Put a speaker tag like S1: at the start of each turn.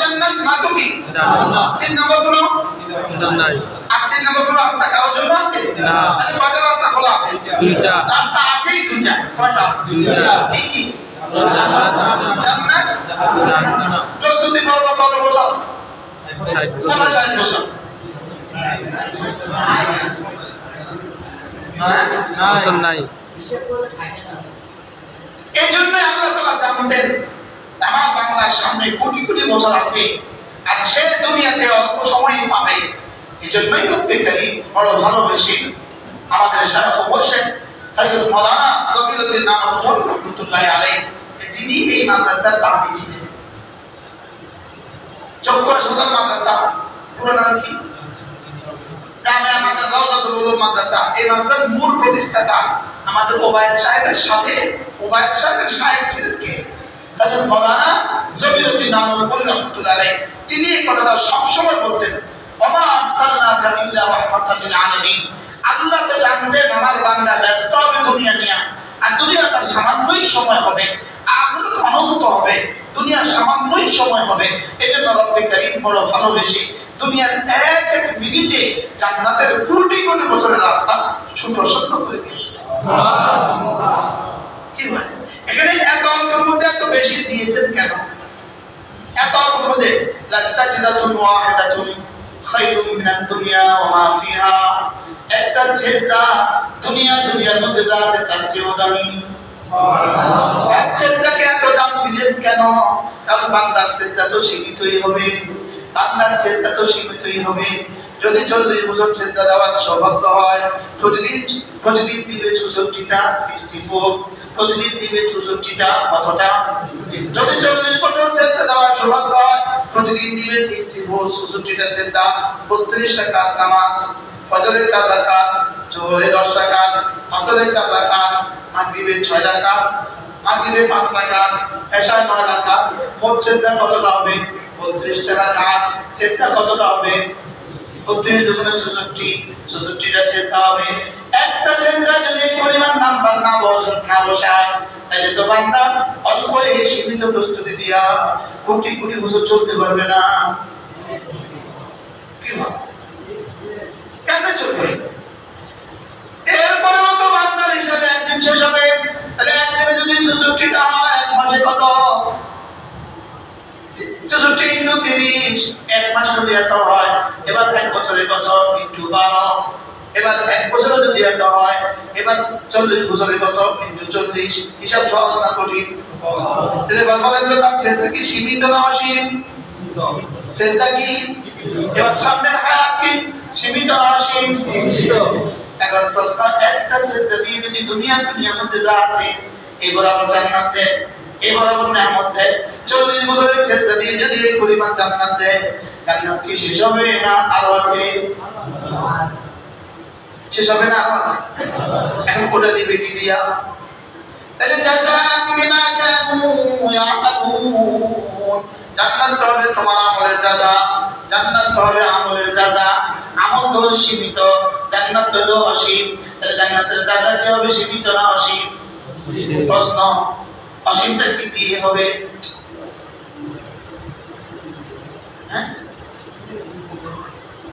S1: জান্নাত না কি তিন নম্বরগুলো
S2: নাই
S1: আর তিন নম্বর কোনো রাস্তা। কারোর জন্য আছে?
S2: না।
S1: তাহলে কয়টা রাস্তা খোলা আছে?
S2: দুইটা।
S1: রাস্তা আছেই দুইটা। কয়টা?
S2: দুইটা।
S1: কি কি
S2: জান্নাত।
S1: জান্নাত?
S2: জান্নাত।
S1: প্রস্তুতি পর্ব কত বছর?
S2: বছর।
S1: হ্যাঁ?
S2: নাই
S1: এই জন্য আল্লাহ তালা জানতেন আমার বাংলার সামনে কোটি কোটি বছর আর সে দুনিয়াতে অল্প পাবে। এই জন্যই বড় আমাদের রহমতুল্লাহ আলাইহি, যিনি এই মাদ্রাসার বাদী ছিলেন। চক্ষু হাসপাতাল মাদ্রাসা, পুরো নাম কি? রওজাতুল উলুম মাদ্রাসা। এই মাদ্রাসার মূল প্রতিষ্ঠাতা আমাদের সাহেবের সাথে, ওবায়দ সাহেবের সাহেব ছিলেন কে? হযরত মাওলানা জমিরুদ্দিন নানুপুরি রহমাতুল্লাহ তিনি এই কথাটা সবসময় বলতেন, ওমা হবে দুনিয়া নিয়ে, আর দুনিয়া তার সামান্যই সময় হবে, আখিরাত অনন্ত হবে, দুনিয়ার সামান্যই সময় হবে। এজন্য রব্বে কারীম বড় ভালোবেসে দুনিয়ার এক এক মিনিটে জান্নাতের কোটি কোটি বছরের রাস্তা ছোট ছোট করে দিয়েছে কি হয় এখানে এত অল্পের মধ্যে এত বেশি দিয়েছেন কেন এত অল্পের মধ্যে লাসাজিদাতুন ওয়াহিদাতুন খায়রুম মিনাদ দুনিয়া ওয়া মা ফিহা। একটা ছেজদা দুনিয়া দুনিয়ার মধ্যে যা আছে তার চেয়েও দামি। এক ছেজদাকে এত দাম দিলেন কেন? কারণ বান্দার ছেজদা তো সীমিতই হবে। বান্দার ছেজদা তো সীমিতই হবে। যদি চল্লিশ বছর ছেজদা দেওয়ার সৌভাগ্য হয় প্রতিদিন প্রতিদিন দিবে চৌষট্টিটা সিক্সটি ফোর প্রতিদিন দিবে চৌষট্টিটা কতটা? যদি চল্লিশ বছর ছেজদা দেওয়ার সৌভাগ্য হয় প্রতিদিন দিবে সিক্সটি ফোর চৌষট্টিটা ছেজদা বত্রিশ টাকা নামাজ, ফজরের চার রাকাত জোহরে দশ রাকাত, আসরের চার রাকাত, মাগরিবের ছয় রাকাত, মাগরিবের পাঁচ রাকাত, এশার নয় রাকাত। মোট সেজদা কতটা হবে? বত্রিশটা রাকাত। সেজদা কতটা হবে? বত্রিশ দুগুণে চৌষট্টি চৌষট্টিটা সেজদা হবে। একটা সেজদা যদি পরিমাণ নাম্বার না বসায় তাহলে তো বান্দা অল্প এই সীমিত প্রস্তুতি দিয়া কোটি কোটি বছর চলতে পারবে না। কি চলবে? তো বান্দার হিসাবে একদিন শেষ হবে। তাহলে একদিনে যদি হয়, এক মাসে কত? তিরিশ, এক মাসে যদি এত হয়, এবার এক বছরে কত? ইন্টু বারো। এবার এক বছরে যদি এত হয় এবার চল্লিশ বছরে কত? ইন্টু চল্লিশ হিসাব সহজ না কঠিন। এবার বলেন তো তার ছেলেটা কি? সীমিত না অসীম? ছেলেটা কি? এবার সামনের হায়াত কি? সীমিত না অসীম? এখন প্রশ্ন একটা ছেলেটা দিয়ে যদি দুনিয়া দুনিয়ার মধ্যে যা আছে এই বরাবর জান্নাত দেয় এই বরাবর নেয়ামত দেয়। চল্লিশ বছরের দিয়ে যদি এই পরিমাণ জান্নাত দেয় জান্নাত কি শেষ হবে না আরও আছে? শেষ হবে না আরও আছে এখন কোটা দিবে কি দিয়া? তাহলে জাযাম বিমা কানু ইয়ামালুন। জান্নাত হবে তোমার আমলের জাযা জান্নাত হবে আমলের জাযা আমল তো সীমিত, জান্নাত হলো অসীম। তাহলে জান্নাতের জাযা কি হবে, সীমিত না অসীম? প্রশ্ন, অসীমটা কি দিয়ে হবে?